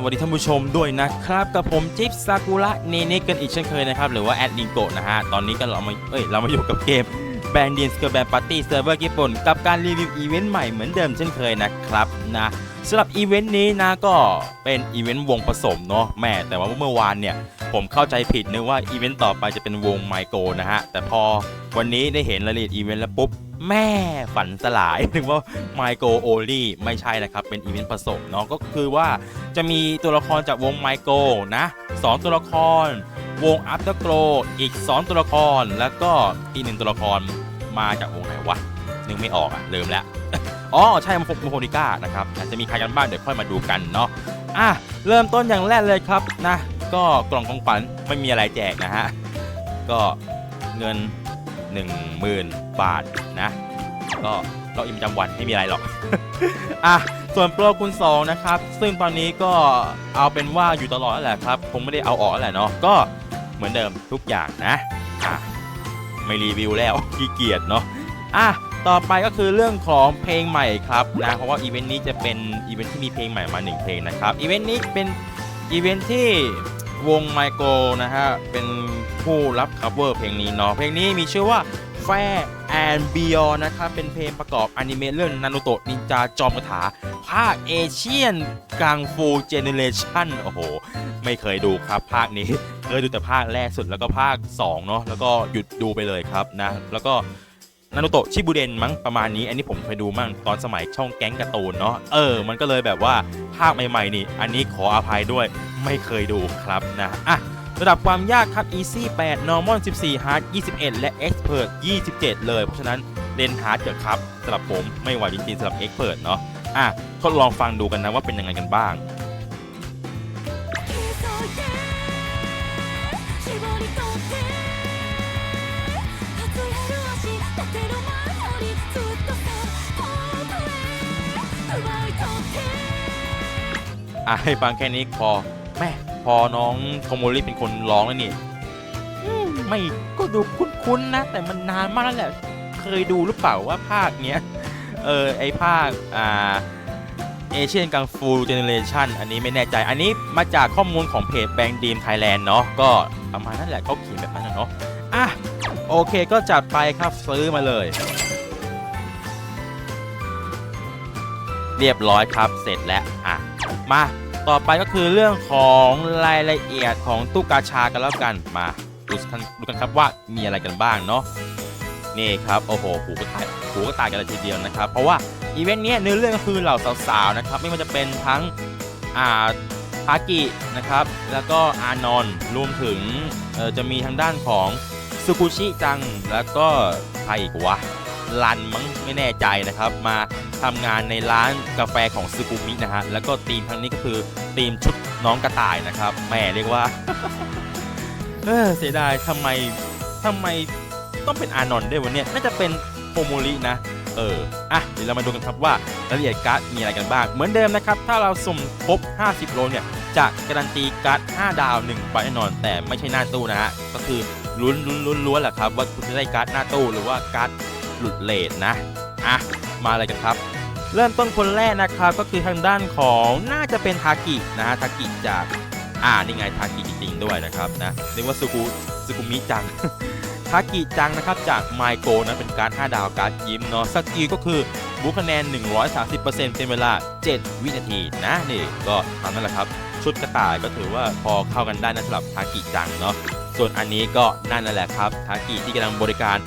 สวัสดีท่านผู้ชมด้วยนะครับ กับผมจิ๊บซากุระเนเน่กันอีกเช่นเคยนะครับ หรือว่าแอดลิงโกนะฮะ ตอนนี้ก็เรามาเอ้ยเรามาอยู่กับเกมแบนดียนสกับแบนปาร์ตี้เซิร์ฟเวอร์ญี่ปุ่นกับการรีวิวอีเวนต์ใหม่เหมือนเดิมเช่นเคยนะครับ นะสำหรับอีเวนต์นี้นะก็เป็นอีเวนต์วงผสมเนาะแม่แต่ว่าเมื่อวานเนี่ยผมเข้าใจผิดนึกว่าอีเวนต์ต่อไปจะเป็นวงไมโกนะฮะแต่พอวันนี้ได้เห็นรายละเอียดอีเวนต์แล้วปุ๊บแม่ฝันสลายนึกว่าไมโกโอลี่ไม่ใช่นะครับเป็นอีเวนต์ผสมเนาะก็คือว่าจะมีตัวละครจากวงไมโกนะสองตัวละคร วงอั t เ r g โก w อีก 2 ตัวละครแล้วก็อีกหนึ่งตัวละครมาจากวงไหนวะ นึกไม่ออกอะลืมแล้ว อ๋อ ใช่มาฟกโมโฮนิก้านะครับอาจจะมีใครกันบ้างเดี๋ยวค่อยมาดูกันเนาะอะเริ่มต้นอย่างแรกเลยครับนะก็กล่องของขวัญไม่มีอะไรแจกนะฮะก็เงิน 10,000 บาทนะ ก็เราอิมจำวันไม่มีอะไรหรอกอะส่วนโปรคูณ2นะครับ ซึ่งตอนนี้ก็เอาเป็นว่าอยู่ตลอดแหละครับ คงไม่ได้เอาออกแหละเนาะก็เหมือนเดิมทุกอย่างนะอะไม่รีวิวแล้วขี้เกียจเนาะอะ ต่อไปก็คือเรื่องของเพลงใหม่ครับนะเพราะว่าอีเวนต์นี้จะเป็นอีเวนต์ที่มีเพลงใหม่มาหนึ่งเพลงนะครับอีเวนต์นี้เป็นอีเวนต์ที่วงไมโ o นะฮะเป็นผู้รับ cover เพลงนี้เนาะเพลงนี้มีชื่อว่า Fair and Beyond นะครับเป็นเพลงประกอบอนิเมะเรื่องนารูโตะนินจาจอมคาถาภาคเอเชียนกังฟูเจเนเรชันโอ้โห ไม่เคยดูครับภาคนี้เคยดูแต่ภาคแรกสุดแล้วก็ภาค2เนาะแล้วก็หยุดดูไปเลยครับนะแล้วก็ นารูโตะชิบูเดนมั้งประมาณนี้ อันนี้ผมเคยดูมั่งตอนสมัยช่องแก๊งการ์ตูนเนาะเออ มันก็เลยแบบว่าภาคใหม่ๆ นี่ อันนี้ขออภัยด้วยไม่เคยดูครับนะอะระดับความยากครับ Easy 8 Normal 14 Hard 21 และ Expert 27 เลย เพราะฉะนั้นเล่น Hard เถอะครับสำหรับผมไม่ไหวจริงๆสำหรับ Expert เนาะอะทดลองฟังดูกันนะว่าเป็นยังไงกันบ้าง อะให้ฟังแค่นี้พอแม่พอน้องโทโมริเป็นคนร้องแล้วนี่อืมไม่ก็ดูคุ้นๆนะ แต่มันนานมากแล้วแหละ เคยดูหรือเปล่าว่าภาคเนี้ย เออ ไอภาค อ่าเอเชียนกังฟูเจเนเรชันอันนี้ไม่แน่ใจ อันนี้มาจากข้อมูลของเพจแบงดีมไทยแลนด์เนาะก็ประมาณนั้นแหละเขาเขียนแบบนั้นนะเนาะอะ โอเคก็จัดไปครับซื้อมาเลย เรียบร้อยครับเสร็จแล้วอะมาต่อไปก็คือเรื่องของรายละเอียดของตู้กาชากันแล้วกันมาดูกันดูกันครับว่ามีอะไรกันบ้างเนาะนี่ครับโอ้โหหูก็ตายหูก็ตายกันเลยทีเดียวนะครับ เพราะว่าอีเวนต์เนี้ยเนื้อเรื่องก็คือเหล่าสาวๆนะครับ ไม่ว่าจะเป็นทั้งอ่าพากินะครับ แล้วก็อานอนรวมถึงเออจะมีทางด้านของซูกุชิจัง แล้วก็ใครอีกวะ รันมั้งไม่แน่ใจนะครับ มาทำงานในร้านกาแฟของซึกุมินะฮะแล้วก็ทีมครั้งนี้ก็คือทีมชุดน้องกระต่ายนะครับแหม่เรียกว่าเออเสียดายทำไมทำไมต้องเป็นอานนด้วยวะเนี่ยน่าจะเป็นโฮโมรินะ เออ อะ เดี๋ยวเรามาดูกันครับว่ารายละเอียดการ์ดมีอะไรกันบ้าง เหมือนเดิมนะครับ ถ้าเราสุ่มครบ 50 โลเนี่ย จะการันตีการ์ด 5 ดาว 1 ใบแน่นอน แต่ไม่ใช่หน้าตู้นะฮะ ก็คือลุ้นลุ้นลุ้นล้วนแหละครับ ว่าคุณจะได้การ์ดหน้าตู้หรือว่าการ์ด หลุดเลทนะ อะ มาเลยกันครับ เริ่มต้นคนแรกนะครับก็คือทางด้านของน่าจะเป็นทากินะฮะทากิจากอ่านี่ไงทากิจริงๆด้วยนะครับนะเรียกว่าสุกุสุกุมิจังทากิจังนะครับจากไมโกนะเป็นการ 5 ดาวการ์ดยิ้มเนาะสกิลก็คือบูคะแนน 130%เป็นเวลา 7 วินาทีนะนี่ก็ตามนั้นแหละครับ ชุดกระต่ายก็ถือว่าพอเข้ากันได้นะสำหรับทากิจังเนาะส่วนอันนี้ก็นั่นแหละครับทากิที่กำลังบริการ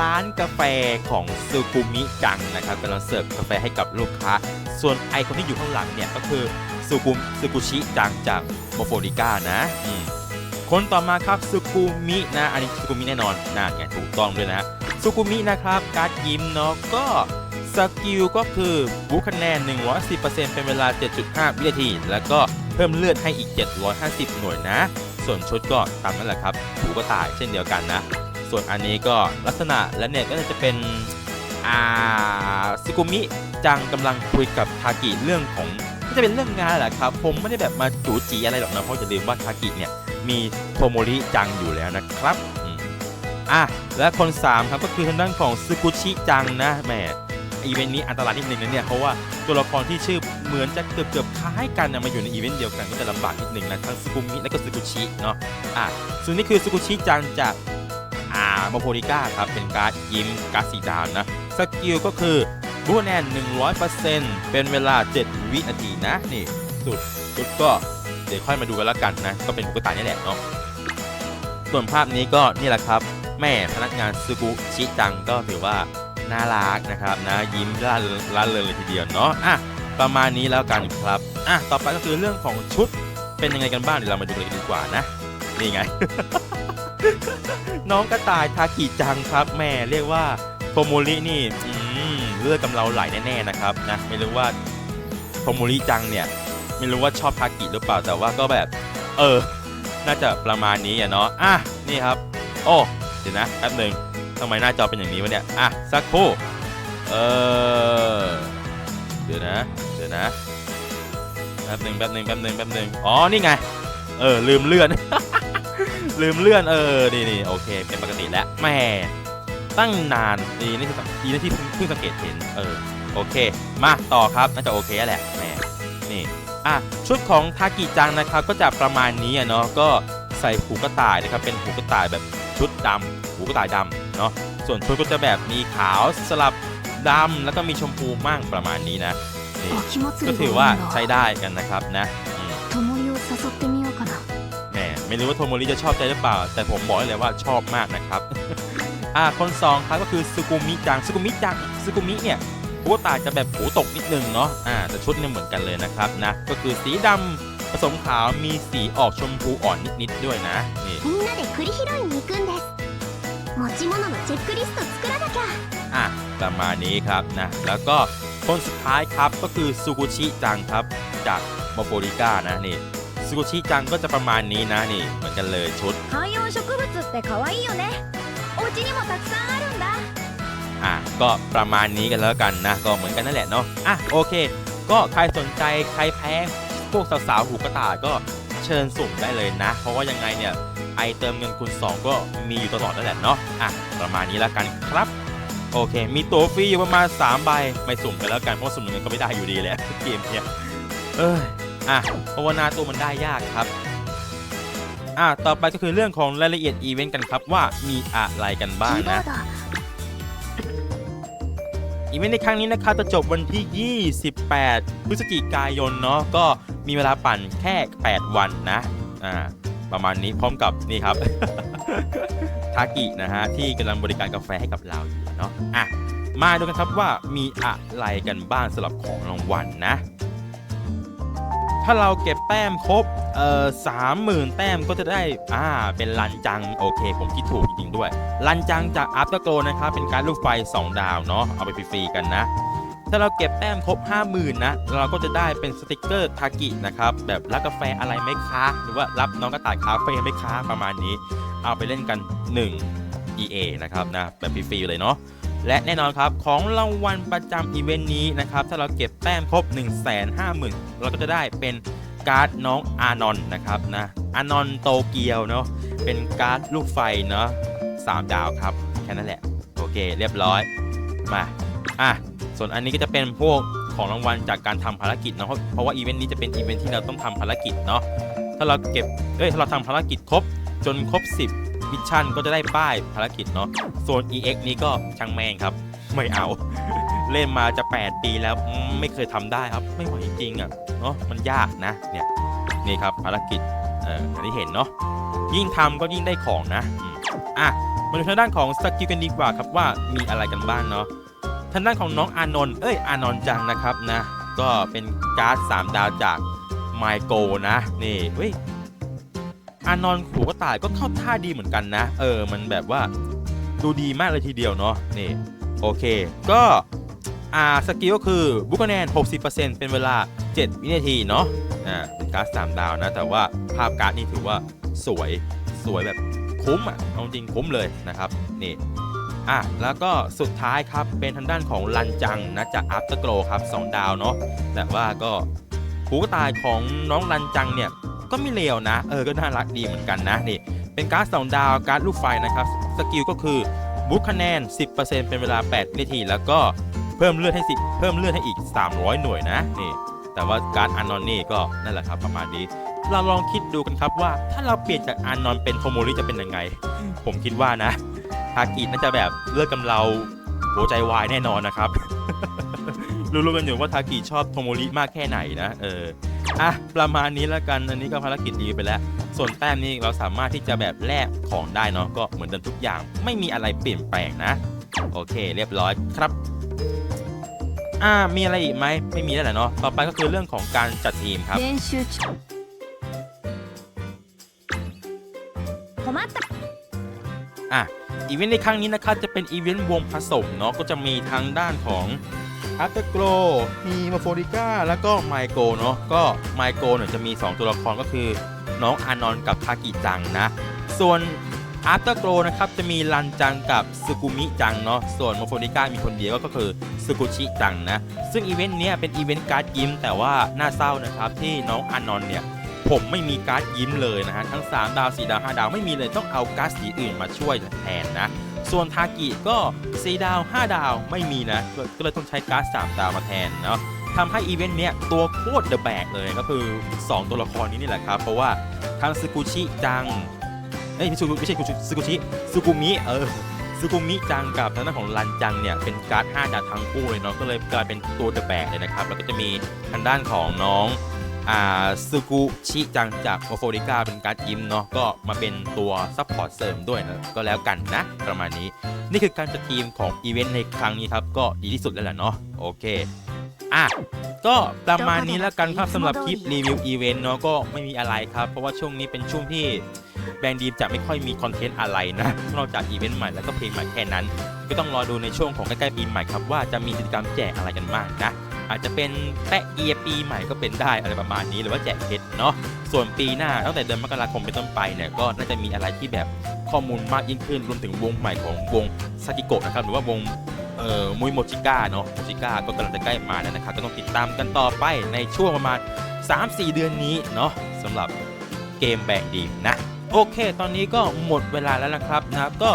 ร้านกาแฟของซูกุมิจังนะครับกำลังเสิร์ฟกาแฟให้กับลูกค้า ส่วนไอคนที่อยู่ข้างหลังเนี่ยก็คือซูกุมซูกุชิจังจากโมโฟริก้านะคนต่อมาครับซูกุมินะอันนี้ซูกุมิแน่นอนน่าไงถูกต้องด้วยนะซูกุมินะครับการ์ดยิ้มเนาะก็สกิลก็คือบูคะแนน 110%เป็นเวลา 7.5 วินาที แล้วก็เพิ่มเลือดให้อีก 750 หน่วยนะ ส่วนชุดก็ตามนั่นแหละครับหูก็ตายเช่นเดียวกันนะ ส่วนอันนี้ก็ลักษณะและเนี่ยก็จะเป็นอ่าซึกุมิจังกำลังคุยกับทากิเรื่องของก็จะเป็นเรื่องงานแหละครับ ผมไม่ได้แบบมาจูจีอะไรหรอกนะเพราะอย่าลืมว่าทากิเนี่ยมีโทโมริจังอยู่แล้วนะครับอะและคน 3 ครับก็คือทางด้านของซึกุชิจังนะแหมอีเวนต์นี้อันตรายนิดนึงนะเนี่ยเพราะว่าตัวละครที่ชื่อเหมือนจะเกือบเกือบคล้ายกันนะมาอยู่ในอีเวนต์เดียวกันก็จะลำบากนิดนึงนะทั้งซึกุมิและก็ซึกุชิเนาะอะส่วนนี้คือซึกุชิจังจาก อ่าโมโพริก้าครับ เป็นการ์ดยิ้มการ์ดสีดาวนะ สกิลก็คือบูแนน 100%เป็นเวลา 7 วินาทีนะ นี่ สุดสุดก็เดี๋ยวค่อยมาดูกันแล้วกันนะ ก็เป็นตุ๊กตานี่แหละเนาะส่วนภาพนี้ก็นี่แหละครับ แม่พนักงานซึกุชิจังก็ถือว่าน่ารักนะครับนะยิ้มร่าร่าเริงเลยทีเดียวเนาะอะประมาณนี้แล้วกันครับอะต่อไปก็คือเรื่องของชุดเป็นยังไงกันบ้างเดี๋ยวเรามาดูกันดีกว่านะนี่ไง น้องกระต่ายทากิจังครับแม่เรียกว่าโทโมรินี่อืเลือดกำเราไหลแน่ๆนะครับนะไม่รู้ว่าโทโมริจังเนี่ยไม่รู้ว่าชอบทากิหรือเปล่าแต่ว่าก็แบบ เออ น่าจะประมาณนี้อะเนาะอะนี่ครับ โอ้เดี๋ยวนะแป๊บหนึ่งทำไมหน้าจอเป็นอย่างนี้วะเนี่ยอะสักครู่เออเดี๋ยวนะเดี๋ยวนะแป๊บหนึ่งแป๊บหนึ่งแป๊บหนึ่งแป๊บหนึ่งอ๋อนี่ไงเออลืมเลื่อน ลืมเลื่อนเออนี่นี่โอเค เป็นปกติแล้วแม่ตั้งนานนี่นี่คือดีนะที่เพิ่งสังเกตเห็นเออโอเค มาต่อครับน่าจะโอเคแหละแม่นี่อะชุดของทากิจังนะครับก็จะประมาณนี้อะเนาะก็ใส่หูกระต่ายนะครับเป็นหูกระต่ายแบบชุดดำหูกระต่ายดำเนาะส่วนชุดก็จะแบบมีขาวสลับดำแล้วก็มีชมพูมั่งประมาณนี้นะนี่ก็ถือว่าใช้ได้กันนะครับนะ ไม่รู้ว่าโทโมริจะชอบใจหรือเปล่า แต่ผมบอกได้เลยว่าชอบมากนะครับ อ่าคนสองครับก็คือสุกุมิจังสุกุมิจังสุกุมิเนี่ยหัวตาจะแบบหูตกนิดนึงเนาะอ่าแต่ชุดเนี่ยเหมือนกันเลยนะครับนะก็คือสีดำผสมขาวมีสีออกชมพูอ่อนนิดๆด้วยนะนี่อะประมาณนี้ครับนะแล้วก็คนสุดท้ายครับก็คือซูกุชิจังครับจากโมโบริก้านะนี่ ซูโชิจังก็จะประมาณนี้นะนี่เหมือนกันเลยชุดอะก็ประมาณนี้กันแล้วกันนะ ก็เหมือนกันนั่นแหละเนาะอะโอเค ก็ใครสนใจใครแพ้พวกสาวๆหูกระต่ายก็เชิญสุ่มได้เลยนะ เพราะว่ายังไงเนี่ยไอเติมเงินคุณ2ก็มีอยู่ตลอดนั่นแหละเนาะอะประมาณนี้แล้วกันครับโอเค มีตัวฟรีอยู่ประมาณ3ใบไม่สุ่มกันแล้วกันเพราะสุ่มเงินก็ไม่ได้อยู่ดีแหละเกมเนี่ยเอ้ย อะภาวนาตัวมันได้ยากครับอะต่อไปก็คือเรื่องของรายละเอียดอีเวนต์กันครับว่ามีอะไรกันบ้างนะอีเวนต์ในครั้งนี้นะครับจะจบวันที่ 28 พฤศจิกายนเนาะก็มีเวลาปั่นแค่ 8 วันนะอ่าประมาณนี้พร้อมกับนี่ครับทากินะฮะที่กำลังบริการกาแฟให้กับเราอยู่เนาะอะมาดูกันครับว่ามีอะไรกันบ้างสำหรับของรางวัลนนะ ถ้าเราเก็บแต้มครบเอ่อสามหมื่นแต้มก็จะได้อ่าเป็นลันจังโอเค ผมคิดถูกจริงๆด้วย ลันจังจากอัพเตอร์โกนะครับเป็นการลูกไฟ 2 ดาวเนาะเอาไปฟรีๆกันนะ ถ้าเราเก็บแต้มครบ 50,000นะเราก็จะได้เป็นสติกเกอร์ทากินะครับแบบรับกาแฟอะไรไหมคะหรือว่ารับน้องกระต่ายคาเฟ่ไหมคะประมาณนี้ เอาไปเล่นกัน 1 EA นะครับนะแบบฟรีๆเลยเนาะ และแน่นอนครับของรางวัลประจำอีเวนต์นี้นะครับถ้าเราเก็บแต้มครบ 1 5 0 0 0 0 เราก็จะได้เป็นการ์ดน้องอานอนนะครับนะอานอนโตเกียวเนาะเป็นการ์ดลูกไฟเนาะสามดาวครับแค่นั้นแหละโอเคเรียบร้อยมาอะส่วนอันนี้ก็จะเป็นพวกของรางวัลจากการทำภารกิจเนาะเพราะว่าอีเวนต์นี้จะเป็นอีเวนต์ที่เราต้องทำภารกิจเนาะถ้าเราเก็บเอ้ยถ้าเราทำภารกิจครบจนครบ 10 มิชชั่นก็จะได้ป้ายภารกิจเนาะส่วน EX นี้ก็ช่างแม่งครับ ไม่เอา เล่นมาจะ 8 ปีแล้วไม่เคยทำได้ครับ ไม่ไหวจริงๆอะเนาะมันยากนะเนี่ยนี่ครับภารกิจเอ่ออย่างที่เห็นเนาะยิ่งทำก็ยิ่งได้ของนะอะมาดูทางด้านของสกิลกันดีกว่าครับว่ามีอะไรกันบ้างเนาะทางด้านของน้องอานนท์เอ้ยอานนท์จังนะครับนะ ก็เป็นการ์ด3ดาวจากไมโกนะนี่เฮ้ย อานอนขู่กระต่ายก็เข้าท่าดีเหมือนกันนะ เออ มันแบบว่าดูดีมากเลยทีเดียวเนาะนี่โอเค ก็อ่าสกิลก็คือบุกคะแนน 60%เป็นเวลา 7 วินาทีเนาะอ่าเป็นการ์ด3ดาวนะ แต่ว่าภาพการ์ดนี่ถือว่าสวยสวยแบบคุ้มอะเอาจริงคุ้มเลยนะครับนี่อะแล้วก็สุดท้ายครับเป็นทางด้านของลันจังนะจากอัพเตอร์โกลครับ 2 ดาวเนาะแต่ว่าก็หูกตายของน้องลันจังเนี่ย ก็ไม่เลวนะ เออ ก็น่ารักดีเหมือนกันนะนี่ เป็นการ์ด2ดาวการ์ดลูกไฟนะครับ สกิลก็คือบุ๊คคะแนน 10%เป็นเวลา 8 นาที แล้วก็เพิ่มเลือดให้สิเพิ่มเลือดให้อีก 300 หน่วยนะนี่ แต่ว่าการ์ดอานอนนี่ก็นั่นแหละครับประมาณนี้ เราลองคิดดูกันครับว่าถ้าเราเปลี่ยนจากอานอนเป็นโทโมริจะเป็นยังไง ผมคิดว่านะทากิน่าจะแบบเลิกกำเราหัวใจวายแน่นอนนะครับรู้ๆกันอยู่ว่าทากิชอบโทโมริมากแค่ไหนนะ เออ อ่ะประมาณนี้แล้วกันอันนี้ก็ภารกิจดีไปแล้ว ส่วนแต้มนี่เราสามารถที่จะแบบแลกของได้เนาะก็เหมือนเดิมทุกอย่างไม่มีอะไรเปลี่ยนแปลงนะ โอเค เรียบร้อยครับ อ่ามีอะไรอีกไหมไม่มีแล้วแหละเนาะต่อไปก็คือเรื่องของการจัดทีมครับ 練習中困った อ่ะอีเวนต์ในครั้งนี้นะครับจะเป็นอีเวนต์วงผสมเนาะก็จะมีทางด้านของ อัตเตอร์โกมีมาโฟริก้า แล้วก็ไมโกเนาะ ก็ไมโกเนี่ยจะมี 2 ตัวละครก็คือน้องอานอนกับทากิจังนะ ส่วนอัตเตอร์โกนะครับจะมีรันจังกับซึกุมิจังเนาะ ส่วนมาโฟริก้ามีคนเดียวก็คือซึกุชิจังนะ ซึ่งอีเวนต์เนี้ยเป็นอีเวนต์การ์ดยิ้มแต่ว่าน่าเศร้านะครับที่น้องอานอนเนี่ยผมไม่มีการ์ดยิ้มเลยนะฮะทั้ง 3 ดาว 4 ดาว 5 ดาวไม่มีเลยต้องเอาการ์ดสีอื่นมาช่วยแทนนะ ส่วนทากิก็4ดาว 5 ดาวไม่มีนะก็ก็เลยต้องใช้การ์ด3ดาวมาแทนเนาะทำให้อีเวนต์เนี้ยตัวโคตรเดอะแบกเลยก็คือ 2 ตัวละครนี้นี่แหละครับ เพราะว่าทั้งซึกุชิจังเอ้ยไม่ใช่ไม่ใช่ซึกุชิซึกุมิเออซึกุมิจังกับทางด้านของรันจังเนี่ยเป็นการ์ด5ดาวทั้งคู่เลยเนาะก็เลยกลายเป็นตัวเดอะแบกเลยนะครับ แล้วก็จะมีทางด้านของน้อง อ่าซูกุชิจังจากโอโฟริก้าเป็นการ์ดยิ้มเนาะก็มาเป็นตัวซัพพอร์ตเสริมด้วยนะก็แล้วกันนะ ประมาณนี้ นี่คือการจัดทีมของอีเวนต์ในครั้งนี้ครับ ก็ดีที่สุดแล้วแหละเนาะโอเคอะก็ประมาณนี้แล้วกันครับสำหรับคลิปรีวิวอีเวนต์เนาะก็ไม่มีอะไรครับ เพราะว่าช่วงนี้เป็นช่วงที่แบรนด์ดีมจะไม่ค่อยมีคอนเทนต์อะไรนะนอกจากอีเวนต์ใหม่แล้วก็เพลงใหม่แค่นั้น ก็ต้องรอดูในช่วงของใกล้ๆปีใหม่ครับว่าจะมีกิจกรรมแจกอะไรกันบ้างนะ อาจจะเป็นแปะเอียปีใหม่ก็เป็นได้อะไรประมาณนี้หรือว่าแจกเพชรเนาะส่วนปีหน้าตั้งแต่เดือนมกราคมเป็นต้นไปเนี่ยก็น่าจะมีอะไรที่แบบข้อมูลมากยิ่งขึ้นรวมถึงวงใหม่ของวงซากิโกะนะครับหรือว่าวงเอ่อมุยโมจิก้าเนาะโมจิก้าก็กำลังจะใกล้มาแล้วนะครับก็ต้องติดตามกันต่อไปในช่วงประมาณ 3-4 เดือนนี้เนาะสำหรับเกมแบ่งดีมนะโอเค ตอนนี้ก็หมดเวลาแล้วนะครับนะก็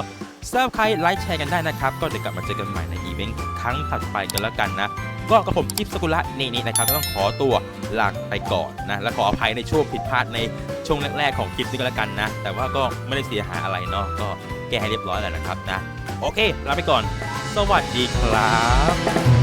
ทราบใครไลค์แชร์กันได้นะครับ ก็เดี๋ยวกลับมาเจอกันใหม่ในอีเวนต์ครั้งถัดไปกันแล้วกันนะ ก็กับผมกิฟสกุละนี่นี่นะครับก็ต้องขอตัวลาไปก่อนนะ และขออภัยในช่วงผิดพลาดในช่วงแรกๆของคลิปนี้ก็แล้วกันนะ แต่ว่าก็ไม่ได้เสียหายอะไรเนาะก็แก้ให้เรียบร้อยแล้วนะครับนะ โอเคลาไปก่อน สวัสดีครับ